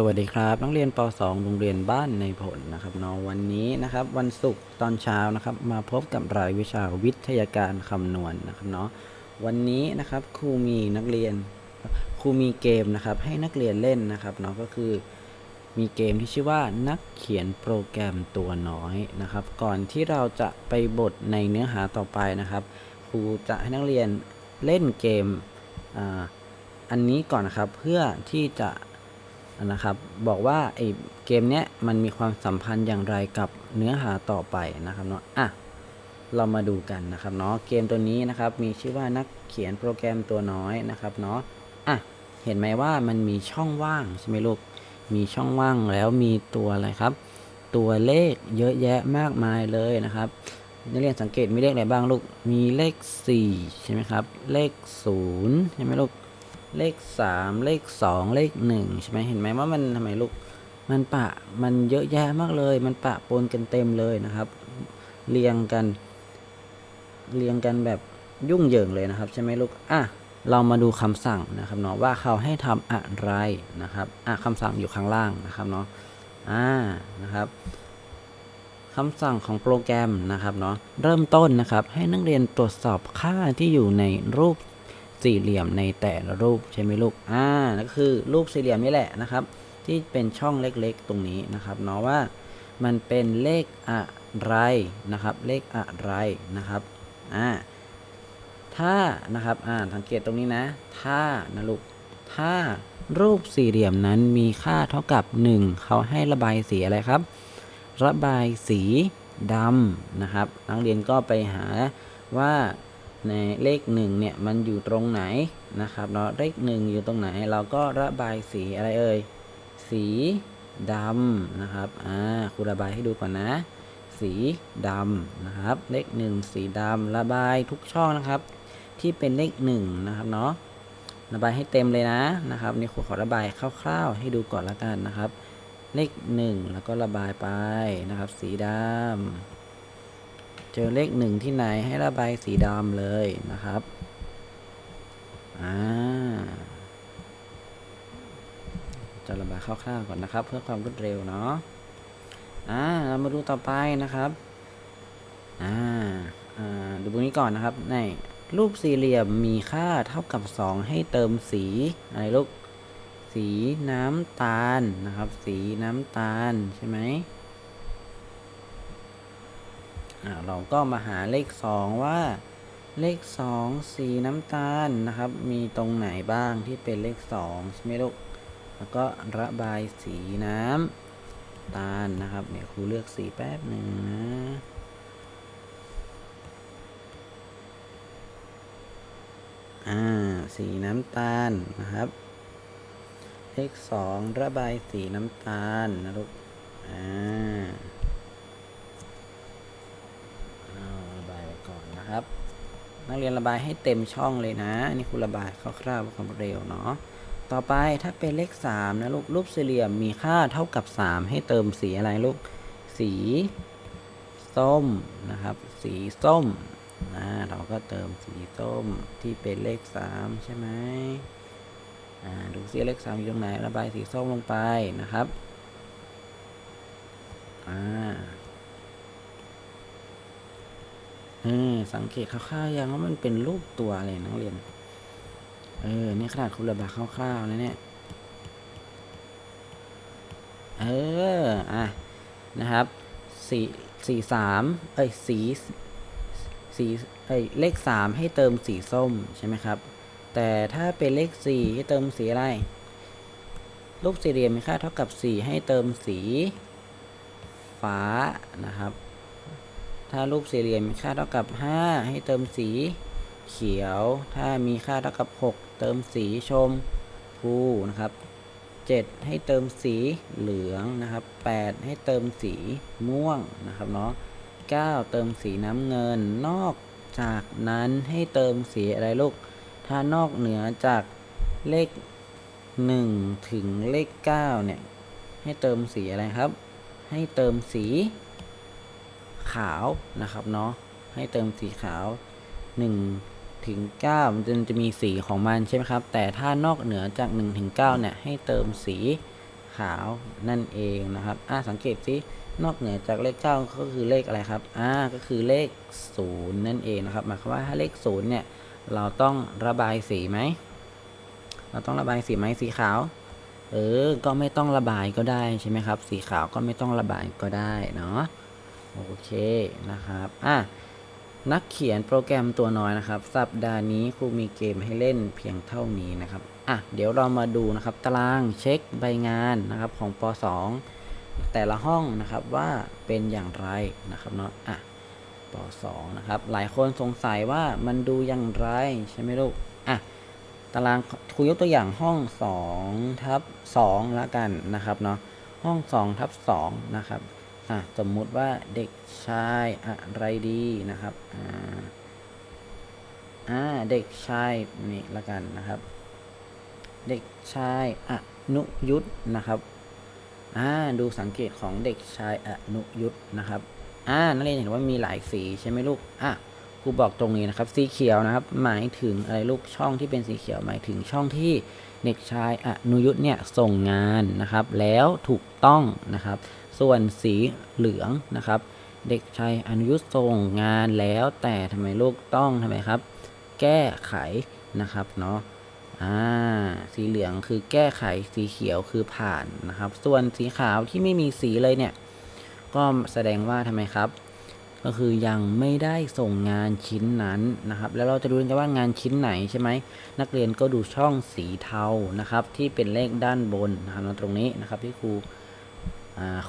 สวัสดีครับ นักเรียนป .2 โรงเรียนบ้านในผลนะครับเนาะวันนี้นะครับ วันศุกร์ตอนเช้านะครับ มาพบกับรายวิชาวิทยาการคำนวณนะครับเนาะวันนี้นะครับครูมีนักเรียนครูมีเกมนะครับ ให้นักเรียนเล่นนะครับเนาะก็คือ มีเกมที่ชื่อว่านักเขียนโปรแกรมตัวน้อยนะครับ ก่อนที่เราจะไปบทในเนื้อหาต่อไปนะครับ ครูจะให้นักเรียนเล่นเกมออันนี้ก่อนนะครับเพื่อที่จะ นะครับ บอกว่าไอเกมเนี้ยมันมีความสัมพันธ์อย่างไรกับเนื้อหาต่อไปนะครับเนาะอะเรามาดูกันนะครับเนาะเกมตัวนี้นะครับมีชื่อว่านักเขียนโปรแกรมตัวน้อยนะครับเนาะอะเห็นไหมว่ามันมีช่องว่างใช่ไหมลูกมีช่องว่างแล้วมีตัวอะไรครับ ตัวเลขเยอะแยะมากมายเลยนะครับนักเรียนสังเกตมีเลขอะไรบ้างลูกมีเลข4ใช่ไหมครับเลข0ใช่ไหมลูก เลข 3 เลข 2 เลข1ใช่ไหมเห็นไหมว่ามันทำไมลูกมันปะมันเยอะแยะมากเลย มันปะปนกันเต็มเลยนะครับ เรียงกัน เรียงกันแบบยุ่งเหยิงเลยนะครับใช่ไหมลูกอะเรามาดูคำสั่งนะครับเนาะว่าเขาให้ทำอะไรนะครับอะคำสั่งอยู่ข้างล่างนะครับเนาะอ่านะครับคำสั่งของโปรแกรมนะครับเนาะเริ่มต้นนะครับ ให้นักเรียนตรวจสอบค่าที่อยู่ในรูป สี่เหลี่ยมในแต่ละรูปใช่ไหมลูก อ่านั่นก็คือรูปสี่เหลี่ยมนี่แหละนะครับ ที่เป็นช่องเล็กๆตรงนี้นะครับเนาะว่ามันเป็นเลขอะไรนะครับ เลขอะไรนะครับ อ่า ถ้านะครับ อ่า สังเกตตรงนี้นะ ถ้านะลูก ถ้ารูปสี่เหลี่ยมนั้นมีค่าเท่ากับ 1 เขาให้ระบายสีอะไรครับ ระบายสีดำนะครับ นักเรียนก็ไปหาว่า ในเลขหนึ่งเนี่ยมันอยู่ตรงไหนนะครับเนาะเลขหนึ่งอยู่ตรงไหน เราก็ระบายสีอะไรเอ่ยสีดำนะครับอ่าครูระบายให้ดูก่อนนะ สีดำนะครับ เลขหนึ่งสีดำระบายทุกช่องนะครับ ที่เป็นเลขหนึ่งนะครับเนาะระบายให้เต็มเลยนะนะครับนี่ครูขอระบายคร่าวๆ ให้ดูก่อนละกันนะครับ เลขหนึ่งแล้วก็ระบายไปนะครับ สีดำ จอเลขหนึ่งที่ไหนให้ระบายสีดำเลยนะครับ อ่า จะระบายคร่าวๆก่อนนะครับ เพื่อความรวดเร็วเนาะ อ่า เรามาดูต่อไปนะครับ อ่า อ่า ดูตรงนี้ก่อนนะครับ ในรูปสี่เหลี่ยมมีค่าเท่ากับ 2 ให้เติมสีอะไรลูก สีน้ำตาลนะครับ สีน้ำตาลใช่ไหม เราก็มาหาเลข 2 ว่าเลข 2 สีน้ำตาลนะครับ มีตรงไหนบ้างที่เป็นเลข 2 ใช่ไหมลูก แล้วก็ระบายสีน้ำตาลนะครับเนี่ยครูเลือกสีแป๊บหนึ่งนะอ่าสีน้ำตาลนะครับ เลขสองระบายสีน้ำตาลนะลูกอ่าระบายไว้ก่อนนะครับ นักเรียนระบายให้เต็มช่องเลยนะ อันนี่คุณระบายคร่าวๆเพื่อความเร็วเนาะต่อไปถ้าเป็นเลขสามนะลูกรูปสี่เหลี่ยมมีค่าเท่ากับสามให้เติมสีอะไรลูกสีส้มนะครับ สีส้มนะเราก็เติมสีส้มที่เป็นเลขสามใช่ไหมอ่าดูซิเลขสามอยู่ตรงไหนระบายสีส้มลงไปนะครับอ่า เออสังเกตคร่าวๆยังว่ามันเป็นรูปตัวอะไรนักเรียน เออนี่ขนาดคุณระบายคร่าวๆแล้วเนี่ย เออ อะ นะครับสีสีสามเอ้ยสีสีเอ้ยเลขสามให้เติมสีส้มใช่ไหมครับ แต่ถ้าเป็นเลข4ให้เติมสีอะไร รูปสี่เหลี่ยมมีค่าเท่ากับ4ให้เติมสีฟ้านะครับ ถ้ารูปสี่เหลี่ยมมีค่าเท่ากับ 5 ให้เติมสี เขียว ถ้ามีค่าเท่ากับ 6 เติมสีชมพูนะครับ 7 ให้เติมสีเหลืองนะครับ 8 ให้เติมสีม่วงนะครับเนาะ9 เติมสีน้ำเงิน นอกจากนั้นให้เติมสีอะไรลูก ถ้านอกเหนือจากเลข 1 ถึงเลข 9 เนี่ย ให้เติมสีอะไรครับ ให้เติมสี ขาวนะครับเนาะให้เติมสีขาว1ถึง9มันจะจะมีสีของมันใช่ไหมครับ แต่ถ้านอกเหนือจาก1ถึง9เนี่ยให้เติมสีขาวนั่นเองนะครับอ่าสังเกตสินอกเหนือจากเลขเก้าก็คือเลขอะไรครับอ่าก็คือเลขศูนย์นั่นเองนะครับหมายความว่าถ้าเลขศูนย์เนี่ยเราต้องระบายสีไหม เราต้องระบายสีไหมสีขาว เออ ก็ไม่ต้องระบายก็ได้ใช่ไหมครับ สีขาวก็ไม่ต้องระบายก็ได้เนาะ โอเคนะครับอะนักเขียนโปรแกรมตัวน้อยนะครับ สัปดาห์นี้ครูมีเกมให้เล่นเพียงเท่านี้นะครับอะเดี๋ยวเรามาดูนะครับ ตารางเช็คใบงานนะครับของป .2 แต่ละห้องนะครับว่าเป็นอย่างไรนะครับเนาะอะป .2 นะครับ หลายคนสงสัยว่ามันดูอย่างไรใช่ไหมลูกอะตารางครูยกตัวอย่างห้อง2ทับ2ละกันนะครับเนาะห้อง2ทับ2นะครับ อะสมมุติว่าเด็กชายอะไรดีนะครับอ่าอ่าเด็กชายนี่ละกันนะครับ เด็กชายอนุยุทธนะครับอ่าดูสังเกตของเด็กชายอนุยุทธนะครับอ่านักเรียนเห็นว่ามีหลายสีใช่ไหมลูกอะครูบอกตรงนี้นะครับสีเขียวนะครับ หมายถึงอะไรลูกช่องที่เป็นสีเขียวหมายถึงช่องที่เด็กชายอนุยุทธเนี่ยส่งงานนะครับ แล้วถูกต้องนะครับ ส่วนสีเหลืองนะครับ เด็กชายอนุยุทธส่งงานแล้วแต่ทำไมลูกต้องทำไมครับ แก้ไขนะครับเนาะอ่าสีเหลืองคือแก้ไขสีเขียวคือผ่านนะครับ ส่วนสีขาวที่ไม่มีสีเลยเนี่ย ก็แสดงว่าทำไมครับ ก็คือยังไม่ได้ส่งงานชิ้นนั้นนะครับ แล้วเราจะดูกันว่างานชิ้นไหนใช่ไหมนักเรียนก็ดูช่องสีเทานะครับ ที่เป็นเลขด้านบนนะครับตรงนี้นะครับที่ครู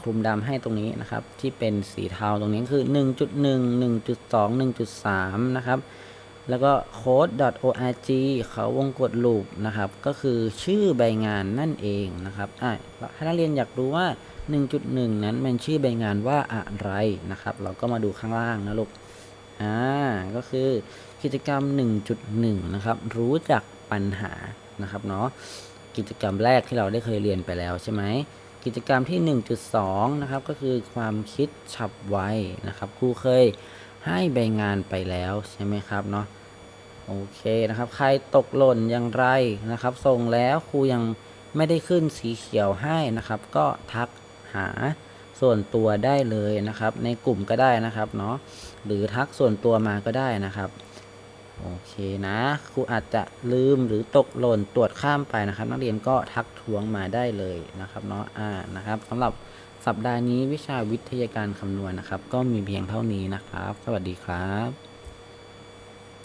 คลุมดำให้ตรงนี้นะครับ ที่เป็นสีเทาตรงนี้คือ 1.1 1.2 1.3 นะครับ แล้วก็ code.org เขาวงกดลูปนะครับ ก็คือชื่อใบงานนั่นเองนะครับอะถ้านักเรียนอยากรู้ว่า 1.1 นั้นมันชื่อใบงานว่าอะไรนะครับ เราก็มาดูข้างล่างนะลูกอ่าก็คือกิจกรรม 1.1 นะครับ รู้จักปัญหานะครับเนาะกิจกรรมแรกที่เราได้เคยเรียนไปแล้วใช่ไหม กิจกรรมที่ 1.2 นะครับ ก็คือความคิดฉับไวนะครับครูเคยให้ใบงานไปแล้วใช่ไหมครับเนาะโอเคนะครับ ใครตกหล่นอย่างไรนะครับส่งแล้วครูยังไม่ได้ขึ้นสีเขียวให้นะครับ ก็ทักหาส่วนตัวได้เลยนะครับ ในกลุ่มก็ได้นะครับเนาะหรือทักส่วนตัวมาก็ได้นะครับ โอเคนะครูอาจจะลืมหรือตกหล่นตรวจข้ามไปนะครับ นักเรียนก็ทักท้วงมาได้เลยนะครับเนาะอ่านะครับสำหรับสัปดาห์นี้วิชาวิทยาการคำนวณนะครับ ก็มีเพียงเท่านี้นะครับ สวัสดีครับ